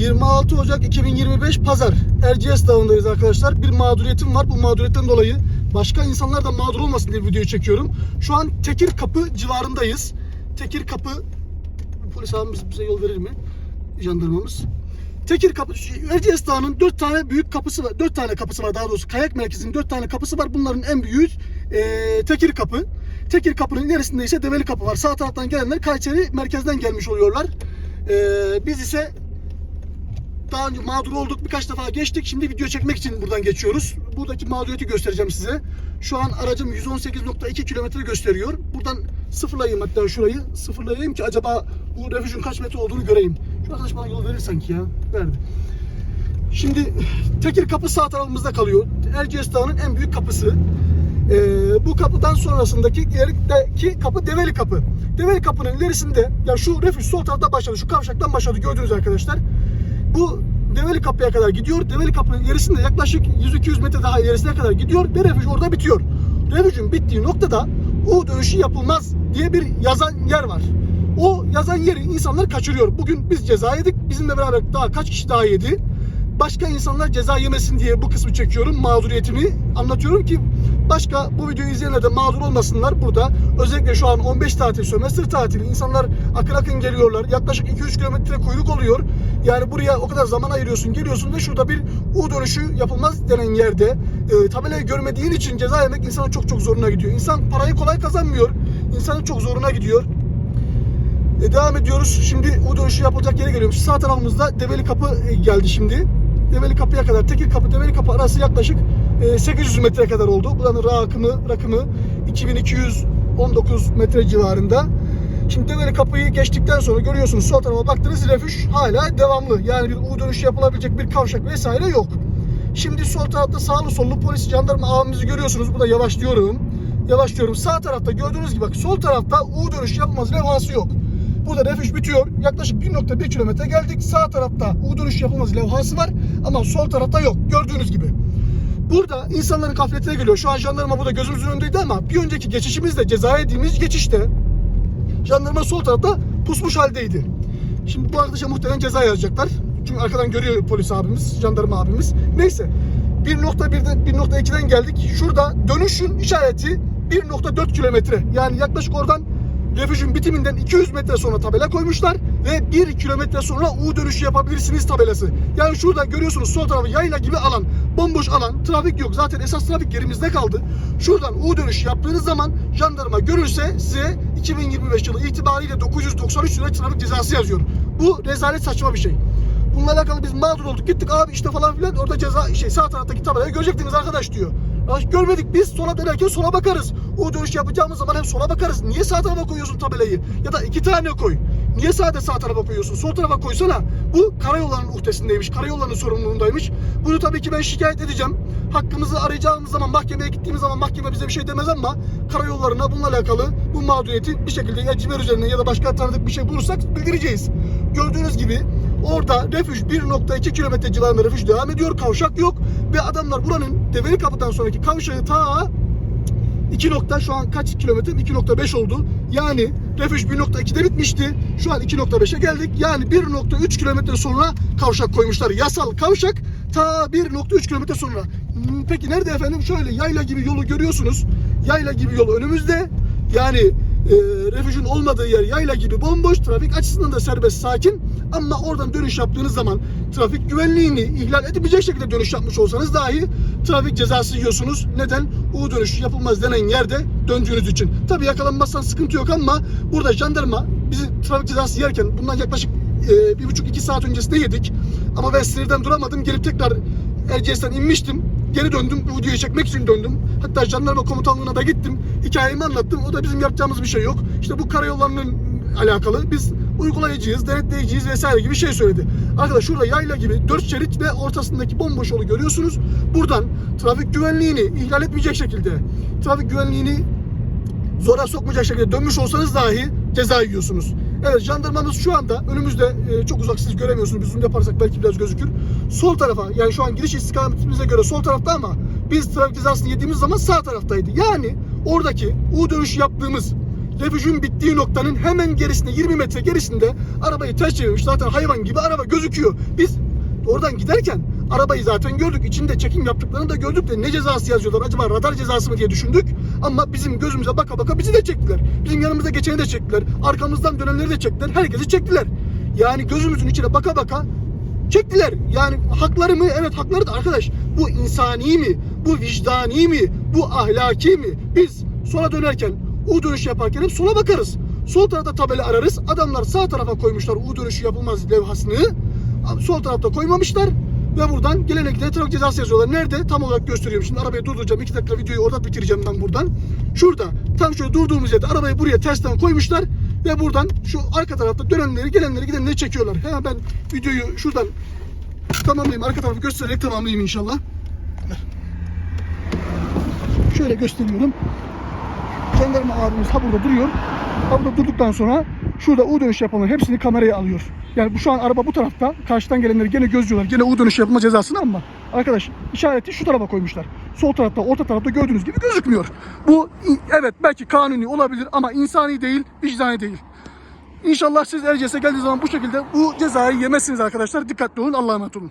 26 Ocak 2025 Pazar Erciyes Dağı'ndayız arkadaşlar. Bir mağduriyetim var. Bu mağduriyetten dolayı başka insanlar da mağdur olmasın diye videoyu çekiyorum. Şu an Tekir Kapı civarındayız. Tekir Kapı polis abimiz bize yol verir mi? Jandarmamız. Tekir Kapı, Erciyes Dağı'nın 4 tane büyük kapısı var. 4 tane kapısı var daha doğrusu. Kayak merkezinin 4 tane kapısı var. Bunların en büyüğü e, Tekir Kapı. Tekir Kapı'nın ilerisinde ise Develi Kapı var. Sağ taraftan gelenler Kayseri merkezden gelmiş oluyorlar. E, biz ise daha önce mağdur olduk. Birkaç defa geçtik. Şimdi video çekmek için buradan geçiyoruz. Buradaki mağduriyeti göstereceğim size. Şu an aracım 118.2 kilometre gösteriyor. Buradan sıfırlayayım hatta şurayı. Sıfırlayayım ki acaba bu refüjün kaç metre olduğunu göreyim. Şu arkadaş bana yol verir sanki ya. Verdi. Şimdi Tekir kapı sağ tarafımızda kalıyor. Erciyes Dağı'nın en büyük kapısı. Ee, bu kapıdan sonrasındaki ilerideki kapı Develi Kapı. Develi Kapı'nın ilerisinde ya şu refüj sol tarafta başladı. Şu kavşaktan başladı gördünüz arkadaşlar. Bu Develi Kapı'ya kadar gidiyor. Develi Kapı'nın ilerisinde yaklaşık 100-200 metre daha ilerisine kadar gidiyor ve refüj orada bitiyor. Refüjün bittiği noktada U dönüşü yapılmaz diye bir yazan yer var. O yazan yeri insanlar kaçırıyor. Bugün biz ceza yedik. Bizimle beraber daha kaç kişi daha yedi. Başka insanlar ceza yemesin diye bu kısmı çekiyorum. Mağduriyetimi anlatıyorum ki başka bu videoyu izleyenler de mağdur olmasınlar burada. Özellikle şu an 15 tatil, sömestr tatili. insanlar akın akın geliyorlar. Yaklaşık 2-3 kilometre kuyruk oluyor. Yani buraya o kadar zaman ayırıyorsun, geliyorsun ve şurada bir U dönüşü yapılmaz denen yerde e, tabelayı görmediğin için ceza yemek insanın çok çok zoruna gidiyor. İnsan parayı kolay kazanmıyor. İnsanın çok zoruna gidiyor. E, devam ediyoruz. Şimdi U dönüşü yapılacak yere geliyoruz. Sağ tarafımızda Develi Kapı e, geldi şimdi. Develi Kapı'ya kadar, Tekir Kapı, Develi Kapı arası yaklaşık e, 800 metre kadar oldu. Buranın rakımı, rakımı 2219 metre civarında. Şimdi Develi Kapı'yı geçtikten sonra görüyorsunuz sol tarafa baktığınız refüj hala devamlı. Yani bir U dönüşü yapılabilecek bir kavşak vesaire yok. Şimdi sol tarafta sağlı sollu polis jandarma abimizi görüyorsunuz. Burada yavaşlıyorum. Yavaşlıyorum. Sağ tarafta gördüğünüz gibi bak sol tarafta U dönüş yapılmaz levhası yok. Burada refüj bitiyor. Yaklaşık 1.1 kilometre geldik. Sağ tarafta U dönüş yapılmaz levhası var. Ama sol tarafta yok. Gördüğünüz gibi. Burada insanların gafletine geliyor. Şu an jandarma burada gözümüzün önündeydi ama bir önceki geçişimizde ceza yediğimiz geçişte jandarma sol tarafta pusmuş haldeydi. Şimdi bu arkadaşa muhtemelen ceza yazacaklar. Çünkü arkadan görüyor polis abimiz, jandarma abimiz. Neyse. 1.1'den 1.2'den geldik. Şurada dönüşün işareti 1.4 kilometre. Yani yaklaşık oradan refüjün bitiminden 200 metre sonra tabela koymuşlar ve 1 kilometre sonra U dönüşü yapabilirsiniz tabelası. Yani şurada görüyorsunuz sol tarafı yayla gibi alan, bomboş alan, trafik yok. Zaten esas trafik yerimizde kaldı. Şuradan U dönüşü yaptığınız zaman jandarma görürse size 2025 yılı itibariyle 993 lira trafik cezası yazıyor. Bu rezalet saçma bir şey. Bununla alakalı biz mağdur olduk. Gittik abi işte falan filan orada ceza şey sağ taraftaki tabelayı görecektiniz arkadaş diyor. Ya görmedik biz sola dönerken sola bakarız. O dönüş yapacağımız zaman hem sola bakarız. Niye sağ tarafa koyuyorsun tabelayı? Ya da iki tane koy. Niye sadece sağ tarafa koyuyorsun? Sol tarafa koysana. Bu karayollarının uhdesindeymiş. Karayollarının sorumluluğundaymış. Bunu tabii ki ben şikayet edeceğim. Hakkımızı arayacağımız zaman mahkemeye gittiğimiz zaman mahkeme bize bir şey demez ama karayollarına bununla alakalı bu mağduriyeti bir şekilde ya cimer üzerine ya da başka tanıdık bir şey bulursak bildireceğiz. Gördüğünüz gibi orada refüj 1.2 kilometre civarında refüj devam ediyor. Kavşak yok ve adamlar buranın Develi Kapı'dan sonraki kavşağı ta 2 nokta şu an kaç kilometre? 2.5 oldu. Yani refüj 1.2'de bitmişti. Şu an 2.5'e geldik. Yani 1.3 kilometre sonra kavşak koymuşlar. Yasal kavşak ta 1.3 kilometre sonra. Hmm, Peki nerede efendim? Şöyle yayla gibi yolu görüyorsunuz. Yayla gibi yol önümüzde. Yani e, refüjün olmadığı yer yayla gibi bomboş. Trafik açısından da serbest, sakin. Ama oradan dönüş yaptığınız zaman trafik güvenliğini ihlal etmeyecek şekilde dönüş yapmış olsanız dahi trafik cezası yiyorsunuz. Neden? U dönüş yapılmaz denen yerde döndüğünüz için. Tabii yakalanmazsan sıkıntı yok ama burada jandarma bizi trafik cezası yerken bundan yaklaşık e, bir buçuk iki saat öncesinde yedik. Ama ben sinirden duramadım. Gelip tekrar Erciyes'ten inmiştim. Geri döndüm. Bu videoyu çekmek için döndüm. Hatta jandarma komutanlığına da gittim. Hikayemi anlattım. O da bizim yapacağımız bir şey yok. İşte bu karayollarının alakalı. Biz uygulayıcıyız, denetleyiciyiz vesaire gibi şey söyledi. Arkadaş şurada yayla gibi dört şerit ve ortasındaki bomboş yolu görüyorsunuz. Buradan trafik güvenliğini ihlal etmeyecek şekilde, trafik güvenliğini zora sokmayacak şekilde dönmüş olsanız dahi ceza yiyorsunuz. Evet jandarmamız şu anda önümüzde e, çok uzak siz göremiyorsunuz. Biz zoom yaparsak belki biraz gözükür. Sol tarafa yani şu an giriş istikametimize göre sol tarafta ama biz trafik cezasını yediğimiz zaman sağ taraftaydı. Yani oradaki U dönüşü yaptığımız refüjün bittiği noktanın hemen gerisinde 20 metre gerisinde arabayı ters çevirmiş. Zaten hayvan gibi araba gözüküyor. Biz oradan giderken arabayı zaten gördük. İçinde çekim yaptıklarını da gördük de ne cezası yazıyorlar acaba radar cezası mı diye düşündük. Ama bizim gözümüze baka baka bizi de çektiler. Bizim yanımıza geçeni de çektiler. Arkamızdan dönenleri de çektiler. Herkesi çektiler. Yani gözümüzün içine baka baka çektiler. Yani hakları mı? Evet hakları da arkadaş. Bu insani mi? Bu vicdani mi? Bu ahlaki mi? Biz sola dönerken U dönüş yaparken hep sola bakarız. Sol tarafta tabela ararız. Adamlar sağ tarafa koymuşlar U dönüşü yapılmaz levhasını. Sol tarafta koymamışlar. Ve buradan gelene gidene trafik cezası yazıyorlar. Nerede? Tam olarak gösteriyorum. Şimdi arabayı durduracağım. 2 dakika videoyu orada bitireceğim ben buradan. Şurada. Tam şöyle durduğumuz yerde arabayı buraya tersten koymuşlar. Ve buradan şu arka tarafta dönenleri, gelenleri, gidenleri çekiyorlar. Hemen ben videoyu şuradan tamamlayayım. Arka tarafı göstererek tamamlayayım inşallah. Şöyle gösteriyorum. Jandarma abimiz ha burada duruyor. Ha burada durduktan sonra şurada U dönüş yapanların hepsini kameraya alıyor. Yani bu şu an araba bu tarafta. Karşıdan gelenleri gene gözlüyorlar. Gene U dönüş yapılma cezasını ama arkadaş işareti şu tarafa koymuşlar. Sol tarafta, orta tarafta gördüğünüz gibi gözükmüyor. Bu evet belki kanuni olabilir ama insani değil, vicdani değil. İnşallah siz Erciyes'e geldiği zaman bu şekilde bu cezayı yemezsiniz arkadaşlar. Dikkatli olun. Allah'a emanet olun.